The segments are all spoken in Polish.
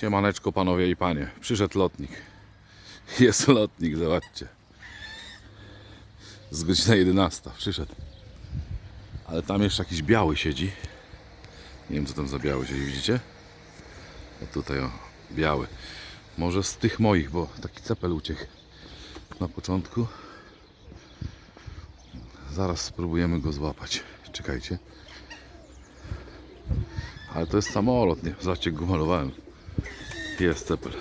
Siemaneczko panowie i panie. Przyszedł lotnik. Jest lotnik, zobaczcie. Z godzina 11 przyszedł. Ale tam jeszcze jakiś biały siedzi. Nie wiem co tam za biały siedzi, widzicie? O tutaj o, biały. Może z tych moich, bo taki cepel uciekł na początku. Zaraz spróbujemy go złapać. Czekajcie. Ale to jest samolot, nie? Zobaczcie, go malowałem. Jest cepel.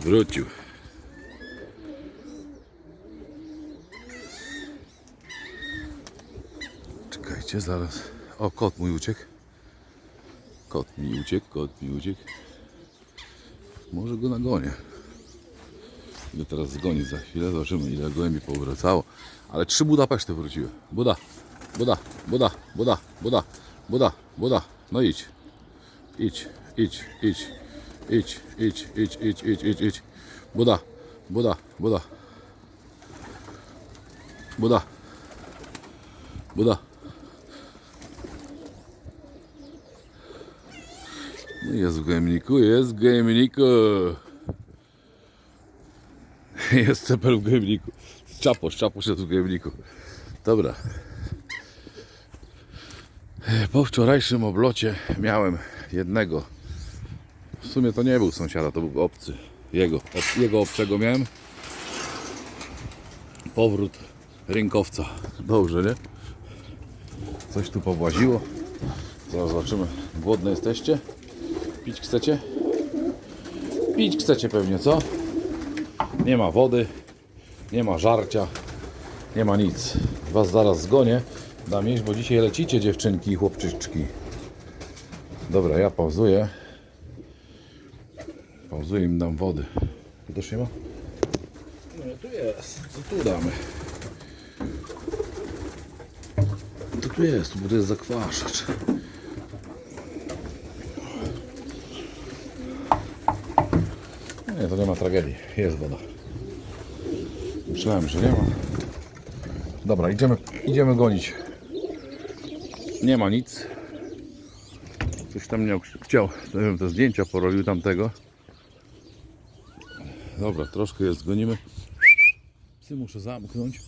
Wrócił. Czekajcie, zaraz. O, kot mój uciekł. Kot mi uciekł, kot mi uciekł. Może go nagonię. Ile teraz zgonić za chwilę, zobaczymy ile gołębi powracało. Ale trzy Budapeszty wróciły. Buda, Buda, Buda, Buda, Buda, Buda, Buda. No idź. Idź, idź, idź. Idź, idź, idź, idź, idź, idź, idź. Buda, Buda, Buda. Buda. Buda. No Jest w gojemniku, jest w gojemniku. Jest cepel w gojemniku. Czaposz, czaposz jest w gojemniku. Dobra. Po wczorajszym oblocie miałem jednego. W sumie to nie był sąsiada, to był obcy. Jego, ob, jego obcego miałem. Powrót rynkowca. Dobrze, nie? Coś tu powłaziło. Zaraz zobaczymy. Głodne jesteście? Pić chcecie? Pić chcecie pewnie, co? Nie ma wody, nie ma żarcia, nie ma nic. Was zaraz zgonię. Dam jeść, bo dzisiaj lecicie dziewczynki i chłopczyczki. Dobra, ja pauzuję. Pauzuję im dam wody. Tu też nie ma? Nie, tu jest. To tu damy. To tu jest, bo to jest zakwaszacz. Nie, to nie ma tragedii. Jest woda. Myślałem, że nie ma. Dobra, idziemy, idziemy gonić. Nie ma nic. Coś tam miał, chciał, nie wiem, te zdjęcia porobił tamtego. Dobra, troszkę jest, gonimy. Psy muszę zamknąć.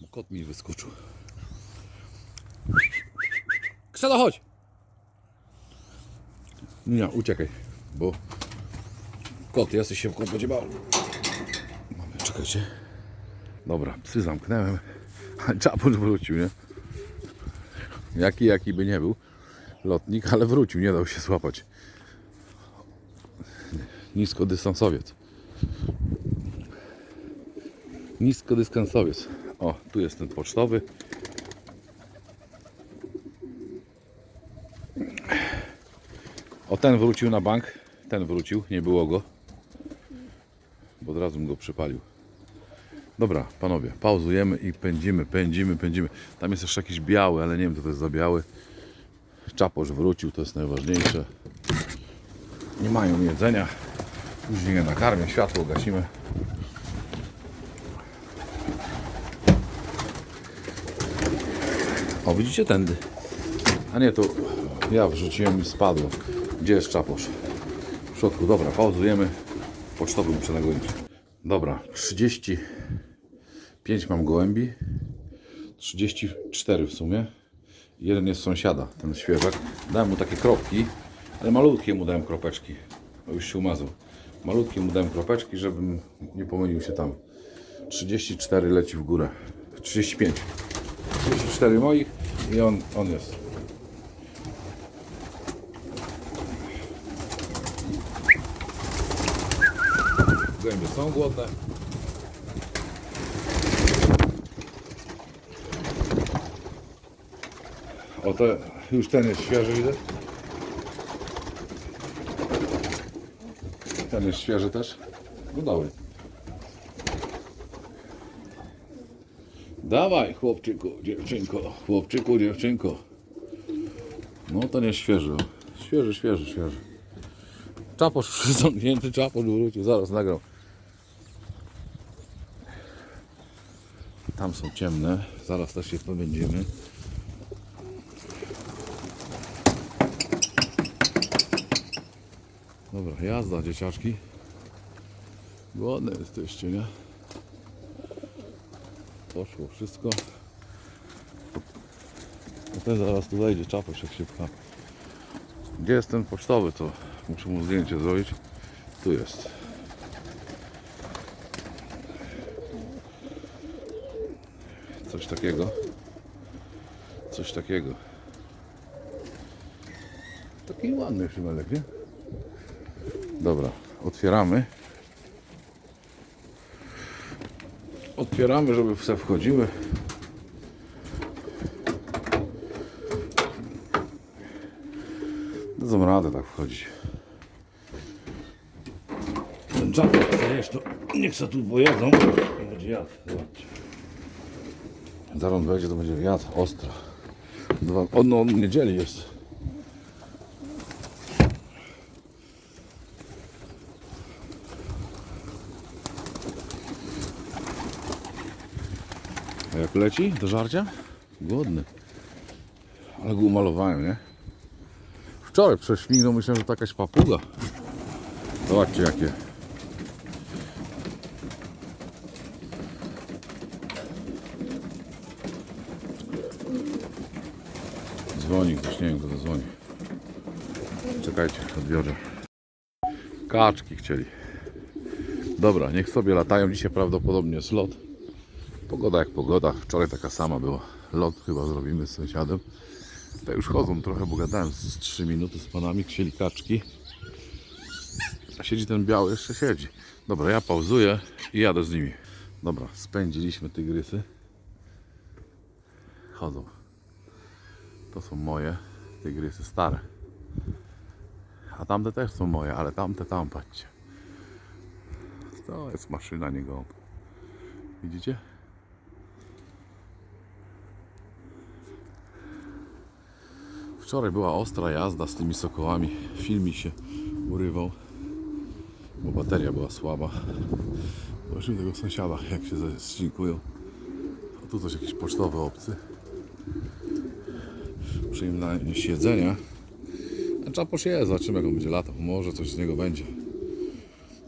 Bo kot mi wyskoczył. Ksada, chodź! Nie, uciekaj, bo kot, jesteś się w kot będzie bał. Czekajcie. Dobra, psy zamknąłem. Czaposz wrócił, nie? Jaki, jaki by nie był lotnik, ale wrócił, nie dał się złapać. Niskodystansowiec. Niskodystansowiec. O, tu jest ten pocztowy. O, ten wrócił na bank. Ten wrócił, nie było go. Bo od razu go przypalił. Dobra, panowie, pauzujemy i pędzimy, pędzimy, pędzimy. Tam jest jeszcze jakiś biały, ale nie wiem, co to jest za biały. Czaposz wrócił, to jest najważniejsze. Nie mają jedzenia. Później je nakarmię, światło gasimy. O, widzicie tędy. A nie, to ja wrzuciłem i spadło. Gdzie jest czaposz? W środku, dobra, pauzujemy. Pocztowym przenagrodzić. Dobra, 30 5 mam gołębi, 34 w sumie. Jeden jest sąsiada, ten świeżak. Dałem mu takie kropki, ale malutkie mu dałem kropeczki. No już się umazał. Malutkie mu dałem kropeczki, żebym nie pomylił się tam. 34 leci w górę. 35. 34 moich i on, on jest. Gołębie są głodne. O to już ten jest świeży widzę. Ten jest świeży też. No dawaj. Dawaj chłopczyku, dziewczynko, chłopczyku, dziewczynko. No ten jest świeży. Świeży, świeży, świeży. Czaposz zamknięty, czaposz wrócił, zaraz nagrał. Tam są ciemne. Zaraz też je pobędziemy. Dobra, jazda dzieciaczki. Głodne jesteście, nie? Poszło wszystko. No ten zaraz tu wejdzie, czapoś jak się pcha. Gdzie jest ten pocztowy, to muszę mu zdjęcie zrobić. Tu jest. Coś takiego. Coś takiego. Taki ładny szymelek, nie? Dobra, otwieramy. Otwieramy, żeby w wchodziły. Dadzą radę tak wchodzić. Ten czapek jeszcze niech se tu pojadą. Będzie jadł, zobaczcie. Zaraz wejdzie, to będzie jadł ostro. Dwa, o, no, od niedzieli jest. Jak leci do żarcia? Głodny. Ale go umalowałem, nie? Wczoraj prześmignął, myślałem, że to jakaś papuga. Zobaczcie jakie. Dzwoni ktoś, nie wiem kto to. Czekajcie, odbiorę. Kaczki chcieli. Dobra, niech sobie latają. Dzisiaj prawdopodobnie jest lot. Pogoda jak pogoda. Wczoraj taka sama była. Lot chyba zrobimy z sąsiadem. Te już chodzą trochę, bo gadałem z 3 minuty z panami, chcieli kaczki. A siedzi ten biały, jeszcze siedzi. Dobra, ja pauzuję i jadę z nimi. Dobra, spędziliśmy tygrysy. Chodzą. To są moje tygrysy stare. A tamte też są moje, ale tamte tam, patrzcie. To jest maszyna, nie gołąb. Widzicie? Wczoraj była ostra jazda z tymi sokołami. Film mi się urywał, bo bateria była słaba. Zobaczymy tego sąsiada, jak się zcinkują. A tu coś jakiś pocztowy obcy. Przyjemne siedzenia. A czaposz jest, zobaczymy jak on będzie latał. Może coś z niego będzie.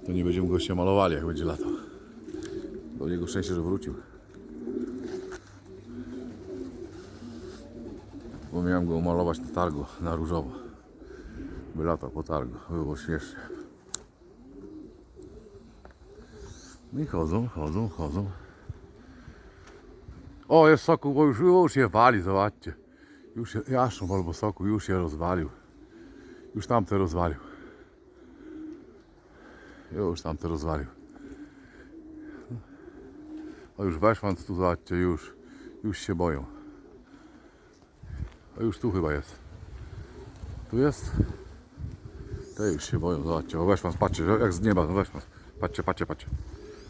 To nie będziemy gościa malowali, jak będzie latał. Do niego szczęście, że wrócił. Miałem go umalować na targu, na różowo. By latał po targu, było śmiesznie. No i chodzą, chodzą, chodzą. O, jest soku, bo już, już je wali, zobaczcie. Już się, jaszczą albo soku, już się rozwalił. Już tamte rozwalił. Już tamte rozwalił. O, już weszłam tu, zobaczcie, już, już się boją. Już tu chyba jest. Tu jest? Te już się boją, zobaczcie, o weszłam, patrzcie, jak z nieba, no weszłam. Patrzcie, patrzcie, patrzcie.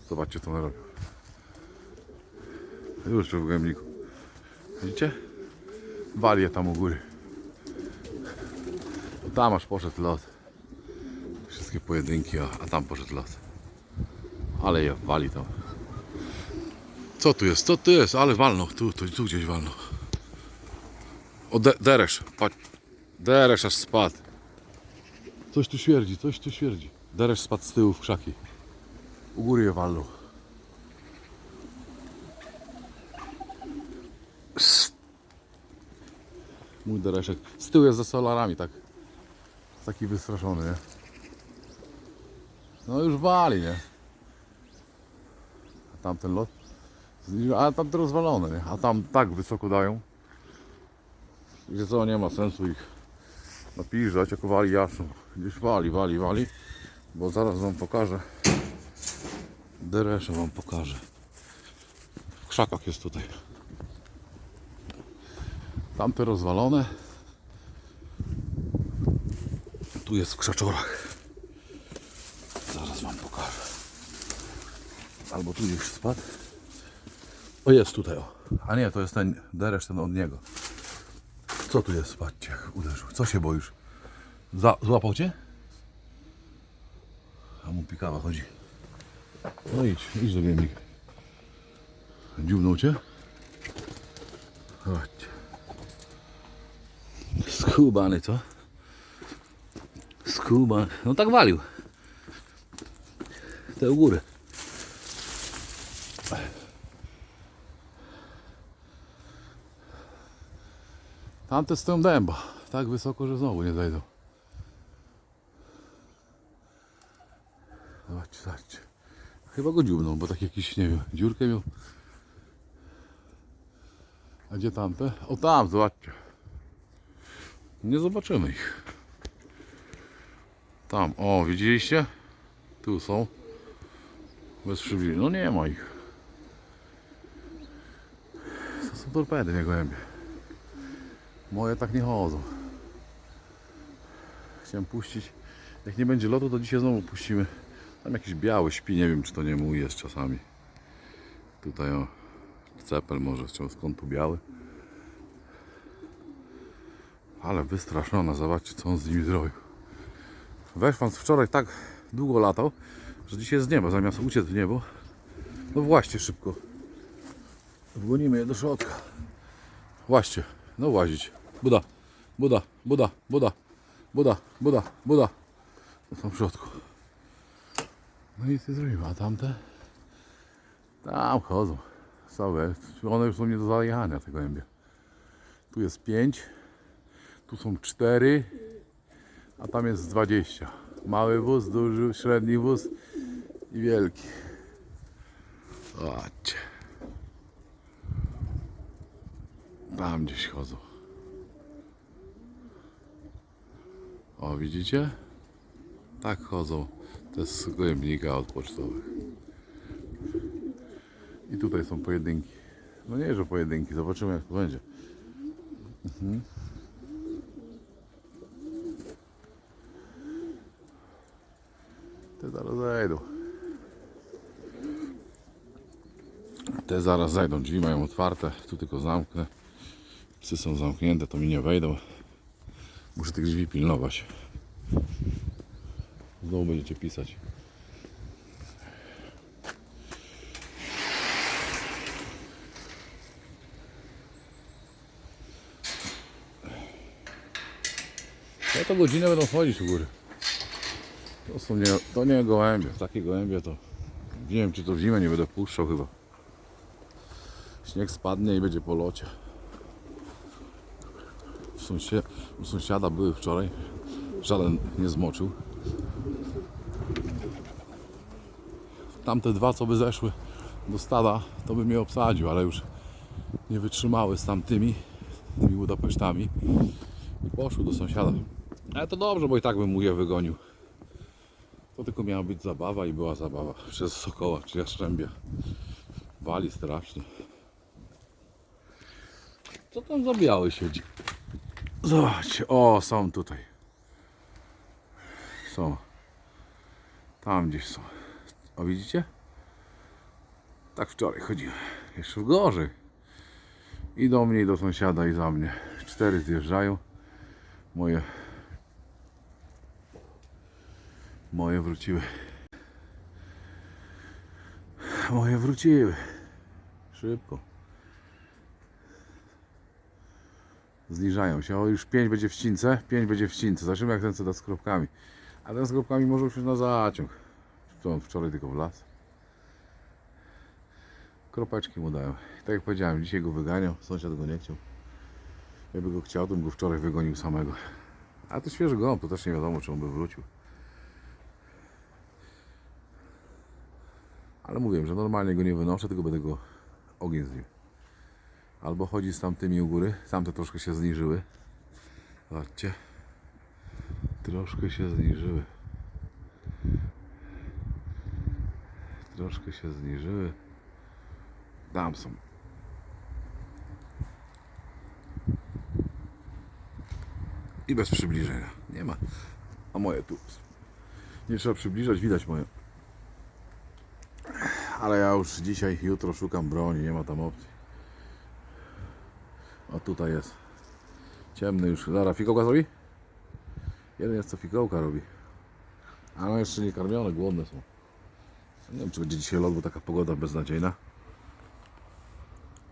Zobaczcie co one robią. Już w gębniku. Widzicie? Wali je tam u góry. Tam aż poszedł lot. Wszystkie pojedynki, a tam poszedł lot. Ale je wali tam. Co tu jest? Co tu jest? Ale walno. Tu, tu, tu gdzieś walno. O, de deresz, patrz. Deresz aż spadł. Coś tu śmierdzi, coś tu śmierdzi. Deresz spadł z tyłu w krzaki. U góry je walną. Mój dereszek. Z tyłu jest za solarami, tak. Taki wystraszony, nie? No już wali, nie? A tamten lot? A tamte rozwalone, nie? A tam tak wysoko dają. Gdzie co, nie ma sensu ich napiżać, jak wali jasno. Gdzieś wali, wali, wali. Bo zaraz wam pokażę. Dereszę wam pokażę. W krzakach jest tutaj. Tamte rozwalone. Tu jest w krzaczorach. Zaraz wam pokażę. Albo tu gdzieś spadł. O jest tutaj o. A nie, to jest ten deresz ten od niego. Co tu jest? Patrzcie, uderzył. Co się boisz? Za, złapał cię? A mu pikawa chodzi. No idź, idź do gębnika. Dziubnął cię? Chodź. Skubany, co? Skubany. No tak walił. Te u góry. Tamte tą dęba. Tak wysoko, że znowu nie zejdą. Zobaczcie, zobaczcie. Chyba go dziubnął, bo tak jakiś, nie wiem, dziurkę miał. A gdzie tamte? O tam, zobaczcie. Nie zobaczymy ich. Tam, o, widzieliście? Tu są. Bez przybliżenia. No nie ma ich. To są torpedy, nie gołębie. Moje tak nie chodzą. Chciałem puścić. Jak nie będzie lotu, to dzisiaj znowu puścimy. Tam jakiś biały śpi, nie wiem czy to nie mój jest czasami. Tutaj o, cepel może, skąd tu biały. Ale wystraszona, zobaczcie co on z nimi zrobił. Weź pan wczoraj tak długo latał, że dzisiaj z nieba, zamiast uciec w niebo, no właśnie szybko. Wgonimy je do środka. Właśnie, no łazić. Buda, Buda, Buda, Buda, Buda, Buda, Buda. To są w środku. No i ty zrobiła, a tamte? Tam chodzą. Całe. One już są nie do zajechania, te gołębie. Tu jest 5, tu są 4, a tam jest 20. Mały wóz, duży, średni wóz i wielki. Zobaczcie. Tam gdzieś chodzą. O, widzicie? Tak chodzą te z od pocztowych. I tutaj są pojedynki. No nie, że pojedynki, zobaczymy jak to będzie. Mhm. Te zaraz zajdą. Te zaraz zajdą. Drzwi mają otwarte. Tu tylko zamknę. Psy są zamknięte, to mi nie wejdą. Muszę tych drzwi pilnować. Znowu będziecie pisać. Ja to godzinę będą chodzić u góry. To są nie, to nie gołębie. Takie gołębie to nie wiem czy to w zimę nie będę puszczał chyba. Śnieg spadnie i będzie po locie. Sąsie, u sąsiada były wczoraj. Żaden nie zmoczył. Tamte dwa co by zeszły do stada to bym je obsadził, ale już nie wytrzymały z tamtymi tymi Budapesztami i poszły do sąsiada. Ale to dobrze, bo i tak bym mu je wygonił. To tylko miała być zabawa i była zabawa. Przez Sokoła czy Jastrzębia. Wali strasznie. Co tam za biały siedzi? Zobaczcie, o są tutaj. Są. Tam gdzieś są. O widzicie? Tak wczoraj chodziłem. Jeszcze w gorzej. I do mnie, i do sąsiada, i za mnie. Cztery zjeżdżają. Moje Moje wróciły. Moje wróciły. Szybko. Zniżają się. O, już 5 będzie w ścince, 5 będzie w ścince. Zobaczymy jak ten co da z kropkami. A ten z kropkami może już na zaciąg. To on wczoraj tylko w las. Kropeczki mu dałem. Tak jak powiedziałem, dzisiaj go wyganiał. Sąsiad go nie chciał. Jakby go chciał, to bym go wczoraj wygonił samego. A to świeży gołąb, to też nie wiadomo, czy on by wrócił. Ale mówiłem, że normalnie go nie wynoszę, tylko będę go ogień z nim. Albo chodzi z tamtymi u góry, tamte troszkę się zniżyły. Zobaczcie. Troszkę się zniżyły. Troszkę się zniżyły. Tam są. I bez przybliżenia. Nie ma. A moje tu. Nie trzeba przybliżać, widać moje. Ale ja już dzisiaj, jutro szukam broni, nie ma tam opcji. O tutaj jest. Ciemny już. Zara, fikołka zrobi? Jeden jest co fikołka robi. Ale jeszcze nie karmione, głodne są. Nie wiem czy będzie dzisiaj lot, bo taka pogoda beznadziejna.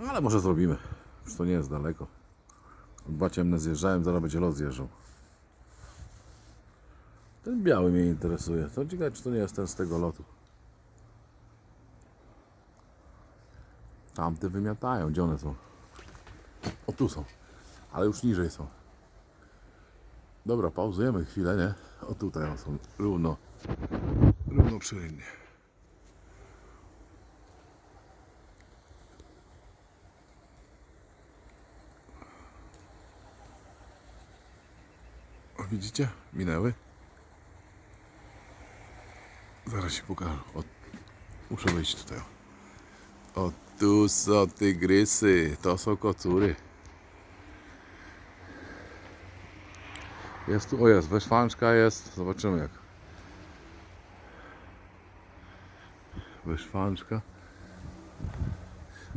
Ale może zrobimy. Już to nie jest daleko. Dwa ciemne zjeżdżałem, zaraz będzie los zjeżdżał. Ten biały mnie interesuje. To ciekawe, czy to nie jest ten z tego lotu. Tamte wymiatają. Gdzie one są? O, tu są. Ale już niżej są. Dobra, pauzujemy chwilę, nie? O, tutaj są. Równo. Równo przy rynnie. O, widzicie? Minęły. Zaraz się pokażę. O, muszę wejść tutaj. O, tu są tygrysy. To są kocury. Jest tu, o jest, wyszwanczka jest. Zobaczymy jak. Wyszwanczka.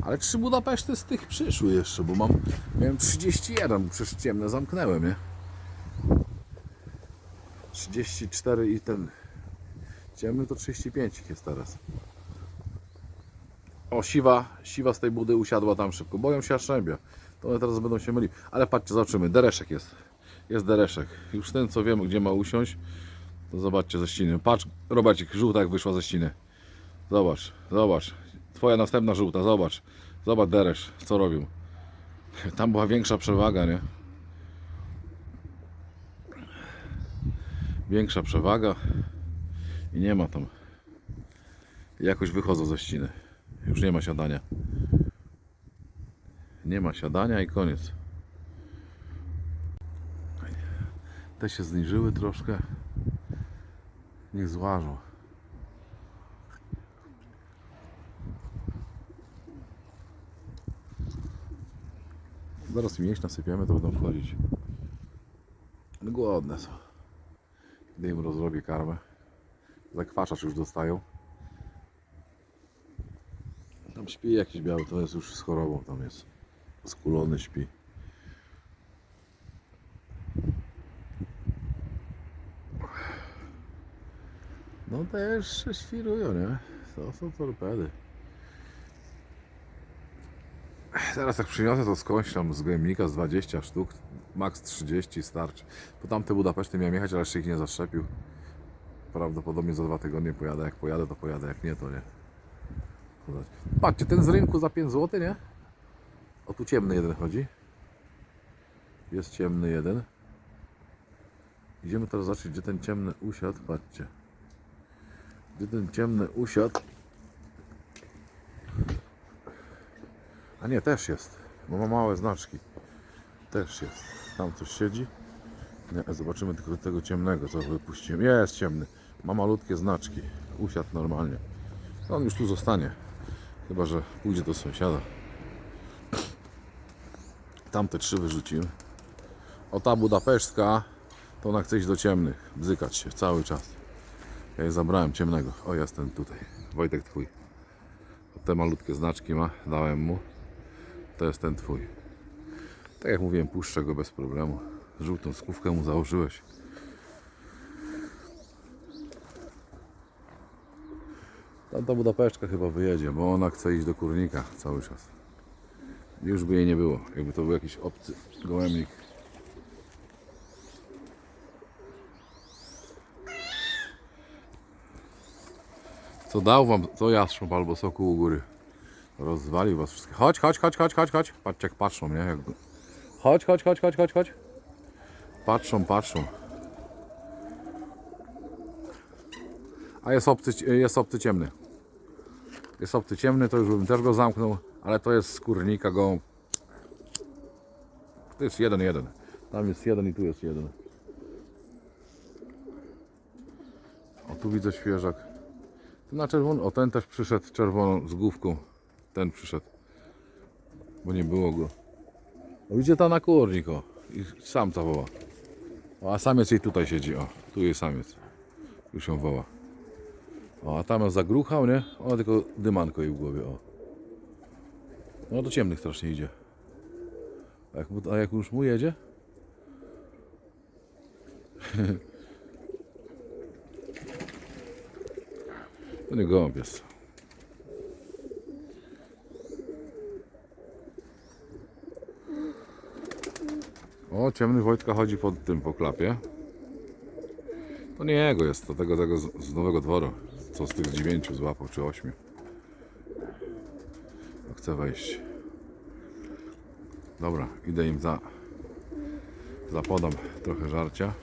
Ale trzy Budapeszty z tych przyszły jeszcze, bo mam, miałem 31, bo przecież ciemne zamknąłem, nie? 34 i ten ciemny to 35 ich jest teraz. O, siwa, siwa z tej budy usiadła tam szybko. Boją się Jaszczębia. To one teraz będą się myli. Ale patrzcie, zobaczymy. Dereszek jest. Jest dereszek. Już ten, co wiemy, gdzie ma usiąść, to zobaczcie ze ściny. Patrz, Robacik, żółta jak wyszła ze ściny. Zobacz, zobacz. Twoja następna żółta, zobacz. Zobacz deresz, co robił. Tam była większa przewaga, nie? Większa przewaga i nie ma tam. Jakoś wychodzą ze ściny. Już nie ma siadania. Nie ma siadania i koniec. Te się zniżyły troszkę. Niech złażą. Zaraz im jeść nasypiemy, to będą wchodzić. Głodne są. Gdy im rozrobię karmę. Zakwaszacz już dostają. Tam śpi jakiś biały, to jest już z chorobą, tam jest skulony śpi. No też świrują, nie? To są torpedy. Teraz jak przyniosę to skądś tam z gojemnika z 20 sztuk, max 30 starczy. Po tamte Budapeszty miałem jechać, ale jeszcze ich nie zaszczepił. Prawdopodobnie za dwa tygodnie pojadę. Jak pojadę, to pojadę, jak nie, to nie. Patrzcie, ten z rynku za 5 zł, nie? O tu ciemny jeden chodzi. Jest ciemny jeden. Idziemy teraz zobaczyć, gdzie ten ciemny usiadł. Patrzcie. Gdzie ten ciemny usiadł. A nie, też jest. Bo ma małe znaczki. Też jest. Tam coś siedzi. Nie, zobaczymy tylko tego ciemnego, co wypuściłem. Jest ciemny. Ma malutkie znaczki. Usiadł normalnie. On już tu zostanie. Chyba, że pójdzie do sąsiada. Tamte trzy wyrzuciłem. O ta budapesztka, to ona chce iść do ciemnych. Bzykać się cały czas. Ja jej zabrałem ciemnego. O, jest ten tutaj. Wojtek twój. Te malutkie znaczki ma. Dałem mu. To jest ten twój. Tak jak mówiłem, puszczę go bez problemu. Żółtą skówkę mu założyłeś. Tamta Budapesztka chyba wyjedzie, bo ona chce iść do kurnika cały czas. Już by jej nie było, jakby to był jakiś obcy gołębnik. Co dał wam, to jastrząb albo soku u góry. Rozwalił was wszystkich. Chodź, chodź, chodź, chodź, chodź, chodź. Patrzcie jak patrzą, nie? Jak... Chodź, chodź, chodź, chodź, chodź, chodź. Patrzą, patrzą. A jest obcy, jest obcy ciemny. Jest obcy ciemny, to już bym też go zamknął, ale to jest skórnika gołąb. To jest jeden, jeden. Tam jest jeden i tu jest jeden. O, tu widzę świeżak. Tu na czerwono. O, ten też przyszedł czerwoną z główką. Ten przyszedł. Bo nie było go. O, widzicie tam na kurnik, o. I samca woła. O, a samiec jej tutaj siedzi, o. Tu jest samiec. Już ją woła. O, a tam zagruchał, nie? Ona tylko dymanko jej w głowie, o. No do ciemnych strasznie idzie. A jak, a jak już mu jedzie? to nie gołąb jest. O, ciemny Wojtka chodzi pod tym, po klapie. To nie jego jest, to tego, tego z, z nowego dworu. Co z tych dziewięciu złapał, czy ośmiu. No, Chce wejść. Dobra, idę im za... Zapodam trochę żarcia.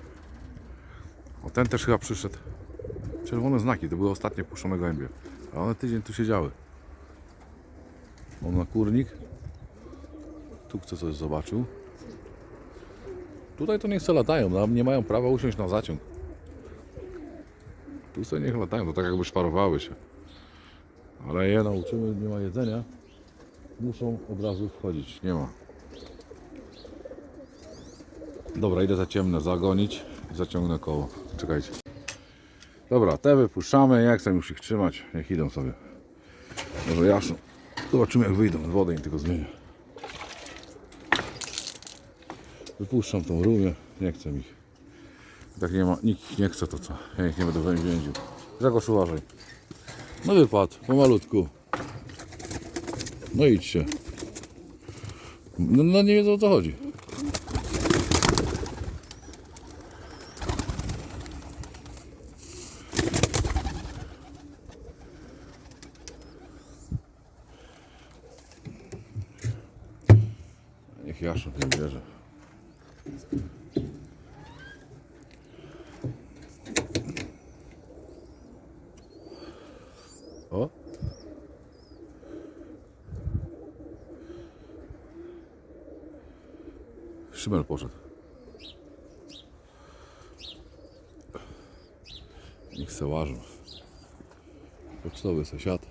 O, ten też chyba przyszedł. Czerwone znaki, to były ostatnie puszczone gołębie. A one tydzień tu siedziały. On na kurnik. Tu chce coś zobaczył. Tutaj to se latają, no, nie mają prawa usiąść na zaciąg. Tu sobie niech latają, to tak jakby szparowały się. Ale je nauczymy, nie ma jedzenia. Muszą od razu wchodzić, nie ma. Dobra, idę za ciemne zagonić i zaciągnę koło. Czekajcie. Dobra, te wypuszczamy, jak chcę już ich trzymać, niech idą sobie. Może jasno. Zobaczymy jak wyjdą, wodę im tylko zmienię. Wypuszczam tą rumię, nie chcę ich. Tak nie ma, nikt nie chce to co, ja ich nie będę więził. Grzegorz uważaj. No wypadł, pomalutku. No idźcie. No, no nie wiedzą o co chodzi. Niech Jaszczur nie bierze. Szymel poszedł. Niech se łażą. Pocztowy sąsiad.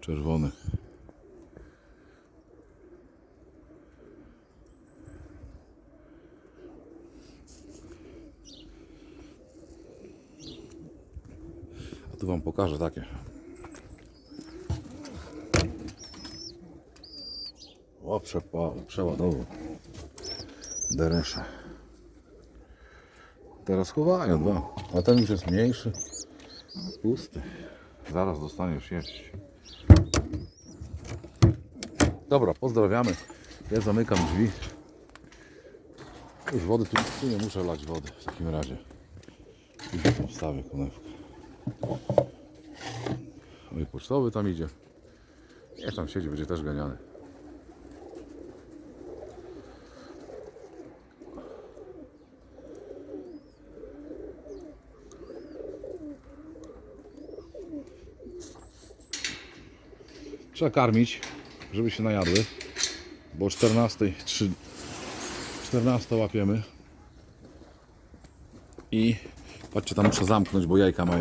Czerwony. A tu wam pokażę takie. O, przeładował. Deresze. Teraz chowają dwa. A ten już jest mniejszy. Pusty. Zaraz dostaniesz jeść. Dobra, pozdrawiamy. Ja zamykam drzwi. Już wody tu, nie muszę lać wody w takim razie. Później tam wstawię konewkę. No i pocztowy tam idzie. Niech tam siedzi, będzie też ganiany. Trzeba karmić, żeby się najadły. Bo o 14, 3, 14 łapiemy. I patrzcie, tam muszę zamknąć, bo jajka mają.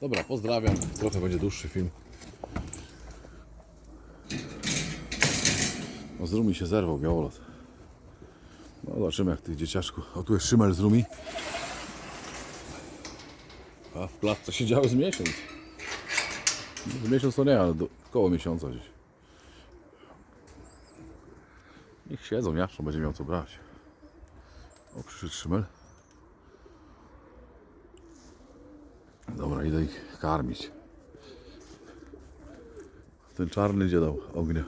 Dobra, pozdrawiam. Trochę będzie dłuższy film. O, z Rumi się zerwał białolot. No zobaczymy jak tych dzieciaczków. O tu jest szymel z Rumi. A w klatce siedziały z miesiąc. Z miesiąc to nie, ale do, koło miesiąca gdzieś. Niech siedzą, jaszczą, będzie miał co brać. O, przyszedł szymel. Dobra, idę ich karmić. Ten czarny gdzie ognia.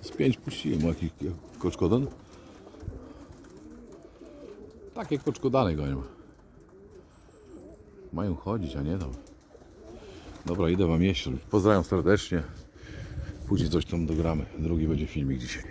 Z pięć puściłem, jaki koczkodan. Takie koczkodany gonią. Mają chodzić, a nie tam. Dobra, idę wam jeść. Pozdrawiam serdecznie. Później coś tam dogramy. Drugi będzie filmik dzisiaj.